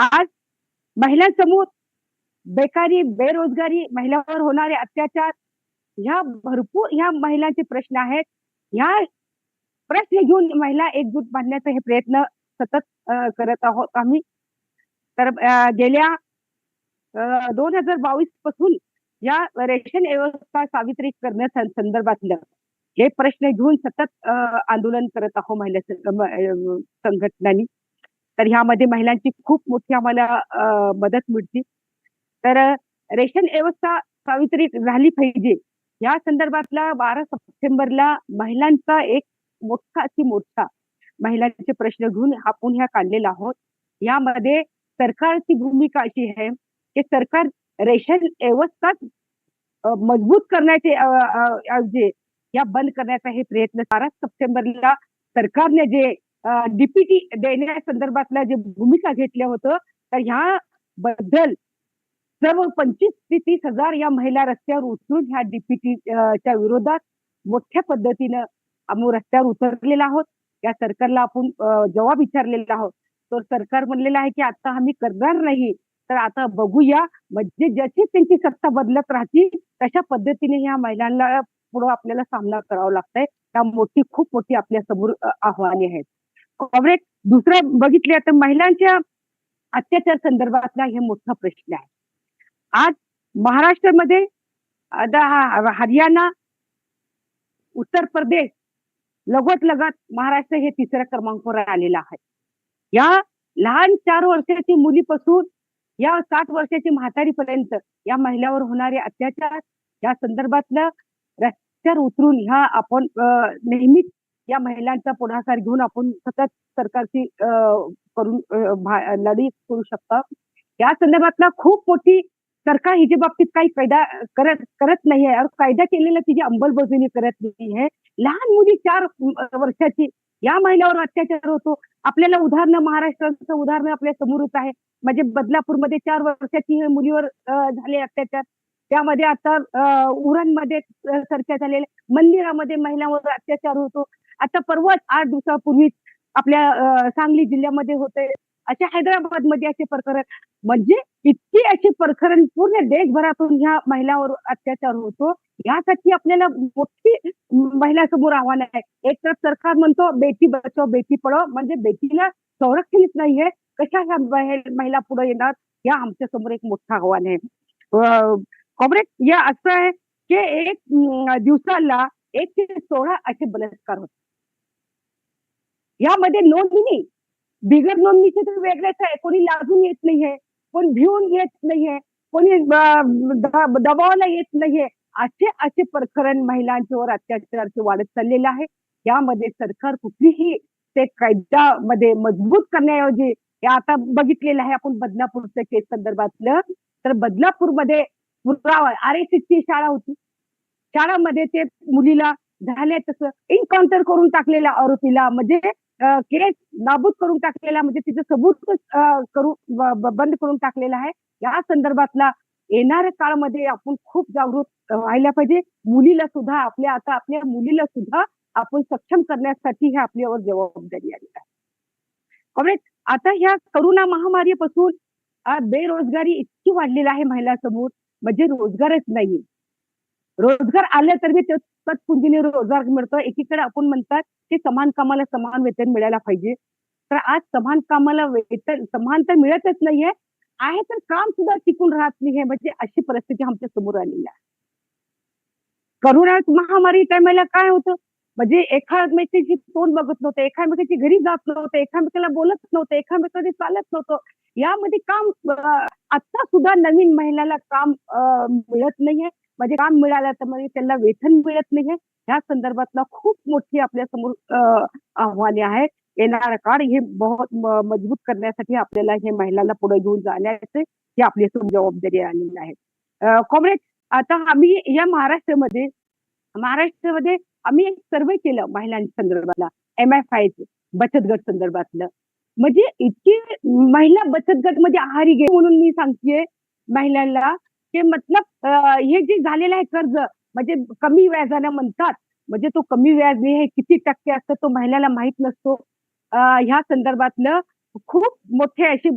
आज महिलांसमोर बेकारी बेरोजगारी महिलांवर होणारे अत्याचार ह्या भरपूर ह्या महिलांचे प्रश्न आहेत. ह्या प्रश्न घेऊन महिला एकजूट बांधण्याचा हे प्रयत्न सतत करत आहोत आम्ही. तर गेल्या दोन हजार बावीसपासून या रेशन व्यवस्था सावित्री करण्या संदर्भातलं हे प्रश्न घेऊन सतत आंदोलन करत आहोत महिला संघटनांनी. तर ह्यामध्ये महिलांची खूप मोठी आम्हाला मदत मिळते. तर रेशन व्यवस्था सावित्री झाली पाहिजे. या संदर्भातला बारा सप्टेंबरला महिलांचा एक मोठा अति मोठा महिलांचे प्रश्न घेऊन आपण ह्या काढलेला आहोत. यामध्ये सरकारची भूमिका अशी आहे की सरकार रेशन व्यवस्था मजबूत करण्याचे जे या बंद करण्याचा हे प्रयत्न बारा सप्टेंबरला सरकारने जे डीपीटी देण्यासंदर्भातल्या जे भूमिका घेतल्या होतं तर ह्या बद्दल सर्व पंचवीस ते तीस हजार या महिला रस्त्यावर उतरून ह्या डीपीटी च्या विरोधात मोठ्या पद्धतीनं आम्ही रस्त्यावर उतरलेला आहोत. या सरकारला आपण जवाब विचारलेला आहोत. तर सरकार म्हणलेलं आहे की आता आम्ही करणार नाही तर आता बघूया. म्हणजे जशी त्यांची सत्ता बदलत राहतील तशा पद्धतीने ह्या महिलांना पुढे आपल्याला सामना करावा लागतोय. त्या मोठी खूप मोठी आपल्यासमोर आव्हाने आहेत. कॉम्रेड दुसरं बघितले तर महिलांच्या अत्याचार संदर्भातला हे मोठा प्रश्न आहे. आज महाराष्ट्रामध्ये हरियाणा उत्तर प्रदेश लगोत लगत महाराष्ट्र हे तिसऱ्या क्रमांकावर आलेलं आहे. या लहान चार वर्षाची मुलीपासून या साठ वर्षाची म्हातारीपर्यंत या महिलावर होणारे अत्याचार या संदर्भातलं रस्त्यावर उतरून ह्या आपण नेहमीच या महिलांचा पुढाकार घेऊन आपण सतत सरकारची करून लढी करू शकतो. या संदर्भातला खूप मोठी सरकार हिच्या बाबतीत काही कायदा करत करत नाही आहे. कायदा केलेला तिची अंमलबजावणी करत नाही आहे. लहान मुली चार वर्षाची या महिलावर अत्याचार होतो. आपल्याला उदाहरणं महाराष्ट्राचं उदाहरण आपल्या समोरच आहे. म्हणजे बदलापूरमध्ये चार वर्षाची मुलीवर झाले अत्याचार. त्यामध्ये आता उरणमध्ये चर्चा झालेल्या मंदिरामध्ये महिलांवर अत्याचार होतो. आता परवाच आठ दिवसापूर्वीच आपल्या सांगली जिल्ह्यामध्ये होते. असे हैदराबादमध्ये असे प्रकरण. म्हणजे इतकी अशी प्रकरण पूर्ण देशभरातून ह्या महिलांवर अत्याचार होतो. यासाठी आपल्याला मोठी महिला समोर आव्हान आहे. एक तर सरकार म्हणतो बेटी बचाव बेटी पढाव म्हणजे बेटीला संरक्षणच नाहीये. कशा ह्या महिला पुढे येणार? या आमच्यासमोर एक मोठं आव्हान आहे. कॉम्रेड या असं आहे की एक दिवसाला एक ते सोळा असे बलात्कार होतात. यामध्ये नोंदणी. बिगर नोंदणीचे तर वेगळेच आहे. कोणी लागून येत नाहीये. कोण भिवून येत नाहीये. कोणी दबावला दबावाला येत नाहीये. असे असे प्रकरण महिलांच्यावर अत्याचार वाढत चाललेलं आहे. यामध्ये सरकार कुठलीही ते कायद्यामध्ये मजबूत करण्याऐवजी हे आता बघितलेलं आहे आपण बदलापूरच्या केस संदर्भातलं. तर बदलापूरमध्ये पुरावा आर एस ची शाळा होती. शाळामध्ये ते मुलीला झाले तसं. इन्काउंटर करून टाकलेल्या आरोपीला म्हणजे केस नाबूद करून टाकलेला म्हणजे तिचं सबूत करू बंद करून टाकलेला आहे. या संदर्भातला येणाऱ्या काळामध्ये आपण खूप जागृत व्हायला पाहिजे. मुलीला सुद्धा आपल्या आता आपल्या मुलीला सुद्धा आपण सक्षम करण्यासाठी हे आपल्यावर जबाबदारी आली आहे. कॉम्रेड आता ह्या करोना महामारीपासून बेरोजगारी इतकी वाढलेली आहे महिला समोर म्हणजे रोजगारच नाही रोजगार आले तर मी तत्पुंजीने रोजगार मिळतो एकीकडे आपण म्हणतात की समान कामाला समान वेतन मिळायला पाहिजे. तर आज समान कामाला वेतन समान तर मिळतच नाहीये. आहे तर काम सुद्धा टिकून राहत नाहीये म्हणजे अशी परिस्थिती आमच्यासमोर आलेली आहे. करोना महामारी टायमाला काय होतं? म्हणजे एकामेकीची तोंड बघत नव्हतं एकामेकीची घरी जात नव्हतं एकामेकाला बोलत नव्हतं एकामेकाने चालत नव्हतं. यामध्ये काम आता सुद्धा नवीन महिलाला काम मिळत नाहीये. म्हणजे काम मिळालं तर म्हणजे त्यांना वेतन मिळत नाही ह्या संदर्भातला खूप मोठी आपल्यासमोर आव्हाने आहेत. येणारा काळ हे बहुत मजबूत करण्यासाठी आपल्याला हे महिलांना पुढे घेऊन जाण्याचे ही आपली समोर जबाबदारी आलेली आहे. कॉम्रेड आता आम्ही या महाराष्ट्रामध्ये महाराष्ट्रामध्ये आम्ही एक सर्वे केलं महिलांच्या संदर्भाला एम एफ आय बचत गट संदर्भातलं. म्हणजे इतकी महिला बचत गटमध्ये आहारी गे म्हणून मी सांगते महिलांना की मतलब हे जे झालेलं आहे कर्ज म्हणजे कमी व्याजाला म्हणतात म्हणजे तो कमी व्याज हे किती टक्के असतं तो महिलाला माहीत नसतो. ह्या संदर्भातलं खूप मोठे अशी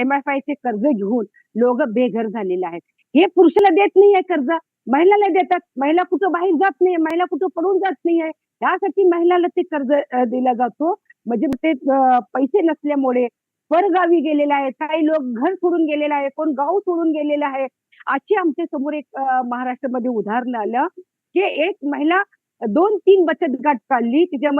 एम एफ आयचे कर्ज घेऊन लोक बेघर झालेले आहेत. हे पुरुषाला देत नाहीये कर्ज महिलाला देतात. महिला कुठं बाहेर जात नाही महिला कुठं पडून जात नाहीये यासाठी महिलाला ते कर्ज दिला जातो. म्हणजे ते पैसे नसल्यामुळे परगावी गेलेले आहेत काही लोक घर सोडून गेलेले आहे कोण गाव सोडून गेलेलं आहे. अशी आमच्यासमोर एक महाराष्ट्रामध्ये उदाहरण आलं की एक महिला दोन तीन बचत गट काढली तिच्यामध्ये